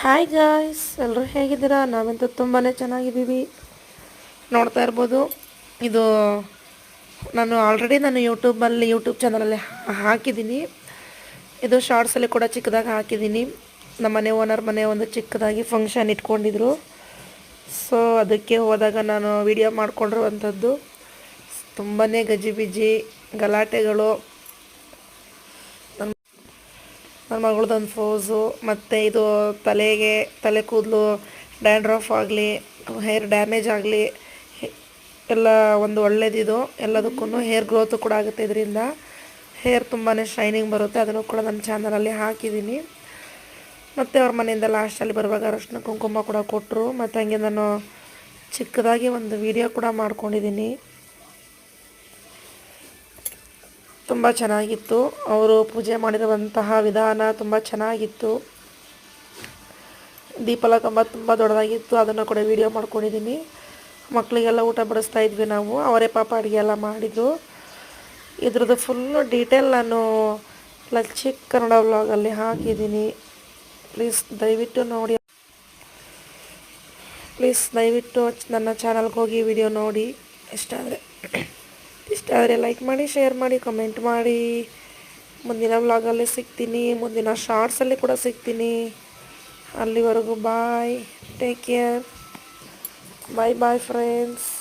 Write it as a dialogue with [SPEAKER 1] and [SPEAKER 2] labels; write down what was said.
[SPEAKER 1] Hi guys ಎಲ್ಲರೂ ಹೇಗಿದ್ದೀರಾ? ನಾವಂತೂ ತುಂಬಾ ಚೆನ್ನಾಗಿದ್ದೀವಿ. ನೋಡ್ತಾ ಇರ್ಬೋದು, ಇದು ನಾನು ಆಲ್ರೆಡಿ ನಾನು ಯೂಟ್ಯೂಬಲ್ಲಿ ಯೂಟ್ಯೂಬ್ ಚಾನಲಲ್ಲಿ ಹಾಕಿದ್ದೀನಿ. ಇದು ಶಾರ್ಟ್ಸಲ್ಲಿ ಕೂಡ ಚಿಕ್ಕದಾಗಿ ಹಾಕಿದ್ದೀನಿ. ನಮ್ಮ ಮನೆ ಓನರ್ ಮನೆ ಒಂದು ಚಿಕ್ಕದಾಗಿ ಫಂಕ್ಷನ್ ಇಟ್ಕೊಂಡಿದ್ರು. ಸೊ ಅದಕ್ಕೆ ಹೋದಾಗ ನಾನು ವಿಡಿಯೋ ಮಾಡಿಕೊಂಡಿರುವಂಥದ್ದು. ತುಂಬಾ ಗಜಿಬಿಜಿ ಗಲಾಟೆಗಳು ನನ್ನ ಒಂದು ಫೋಸು, ಮತ್ತು ಇದು ತಲೆಗೆ, ತಲೆ ಕೂದಲು ಡ್ಯಾಂಡ್ರಫ್ ಆಗಲಿ ಹೇರ್ ಡ್ಯಾಮೇಜ್ ಆಗಲಿ ಎಲ್ಲ ಒಂದು ಒಳ್ಳೇದಿದು. ಎಲ್ಲದಕ್ಕೂ ಹೇರ್ ಗ್ರೋತು ಕೂಡ ಆಗುತ್ತೆ ಇದರಿಂದ. ಹೇರ್ ತುಂಬಾ ಶೈನಿಂಗ್ ಬರುತ್ತೆ, ಅದನ್ನು ಕೂಡ ನನ್ನ ಚಾನಲಲ್ಲಿ ಹಾಕಿದ್ದೀನಿ. ಮತ್ತು ಅವ್ರ ಮನೆಯಿಂದ ಲಾಸ್ಟಲ್ಲಿ ಬರುವಾಗ ಅರಶಿನ ಕುಂಕುಮ ಕೂಡ ಕೊಟ್ಟರು ಮತ್ತು ಹಂಗೆ ನಾನು ಚಿಕ್ಕದಾಗಿ ಒಂದು ವಿಡಿಯೋ ಕೂಡ ಮಾಡ್ಕೊಂಡಿದ್ದೀನಿ. ತುಂಬ ಚೆನ್ನಾಗಿತ್ತು. ಅವರು ಪೂಜೆ ಮಾಡಿರುವಂತಹ ವಿಧಾನ ತುಂಬ ಚೆನ್ನಾಗಿತ್ತು. ದೀಪಲ ಕಂಬ ತುಂಬ ದೊಡ್ಡದಾಗಿತ್ತು. ಅದನ್ನು ಕೂಡ ವಿಡಿಯೋ ಮಾಡ್ಕೊಂಡಿದ್ದೀನಿ ಮಕ್ಕಳಿಗೆಲ್ಲ ಊಟ ಬಡಿಸ್ತಾ ಇದ್ವಿ ನಾವು. ಅವರೇ ಪಾಪ ಅಡುಗೆ ಎಲ್ಲ ಮಾಡಿದ್ರು ಇದ್ರದ್ದು ಫುಲ್ಲು ಡೀಟೇಲ್ ನಾನು ಲಚ್ಚಿಕ್ ಕನ್ನಡ ವ್ಲಾಗಲ್ಲಿ ಹಾಕಿದ್ದೀನಿ ಪ್ಲೀಸ್ ದಯವಿಟ್ಟು ನೋಡಿ. ಪ್ಲೀಸ್ ದಯವಿಟ್ಟು ನನ್ನ ಚಾನಲ್ಗೆ ಹೋಗಿ ವಿಡಿಯೋ ನೋಡಿ. ಇಷ್ಟ ಆದರೆ. ಇಷ್ಟ ಆದರೆ ಲೈಕ್ ಮಾಡಿ ಶೇರ್ ಮಾಡಿ ಕಮೆಂಟ್ ಮಾಡಿ. ಮುಂದಿನ ವ್ಲಾಗಲ್ಲಿ ಸಿಗ್ತೀನಿ. ಮುಂದಿನ ಶಾರ್ಟ್ಸಲ್ಲಿ ಕೂಡ ಸಿಗ್ತೀನಿ. ಅಲ್ಲಿವರೆಗೂ bye take care bye bye friends